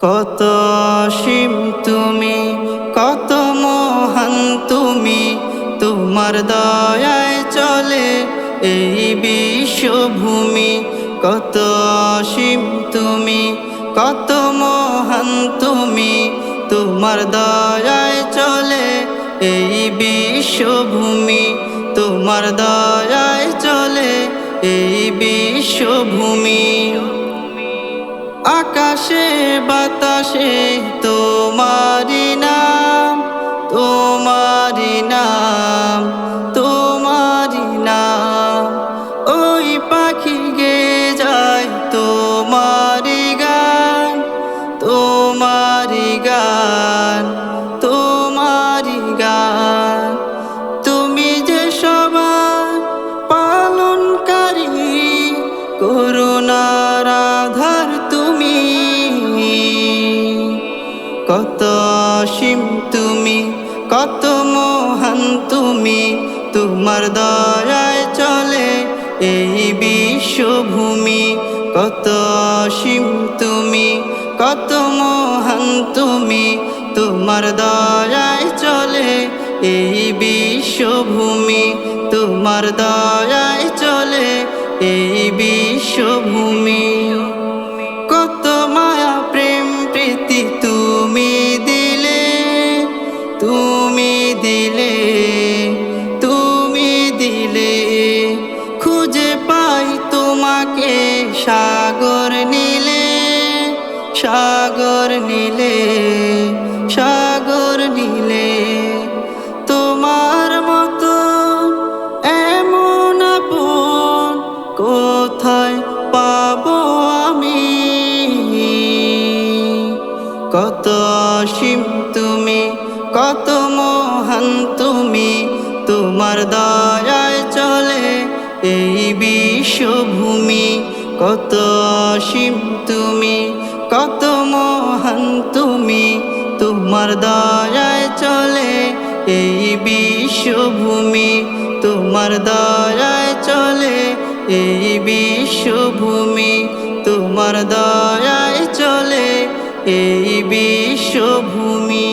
কত অসীম তুমি, কত মহান তুমি, তোমার দয়ায় চলে এই বিশ্বভূমি। কত অসীম তুমি, কত মহান তুমি, তোমার দয়ায় চলে এই বিশ্বভূমি। তোমার দয়ায় চলে এই বিশ্বভূমি। আকাশে, বাতাসে তোমারি নাম তোমারি নাম তোমারি নাম। ওই পাখি গে যায় তোমারি গান তোমারি গান তোমারি গান। তুমি, কত মহান তুমি, তোমার দয়ায় চলে এই বিশ্বভূমি, কত অসীম তুমি, কত মহান তুমি, তোমার দয়ায় চলে এই বিশ্বভূমি, তোমার দয়ায় চলে এই বিশ্বভূমি। দিলে, তুমি দিলে, খুঁজে পাই তোমাকে। সাগর নীলে সাগর নীলে সাগর নীলে। তোমার মতো এমন আপন কোথায় পাবো আমি? কত অসীম তুমি কত মহান তুমি, তোমার দয়ায় চলে এই বিশ্বভূমি। কত অসীম তুমি, কত মহান তুমি, তোমার দয়ায় চলে এই বিশ্বভূমি। তোমার দয়ায় চলে এই বিশ্বভূমি। তোমার দয়ায় চলে এই বিশ্বভূমি।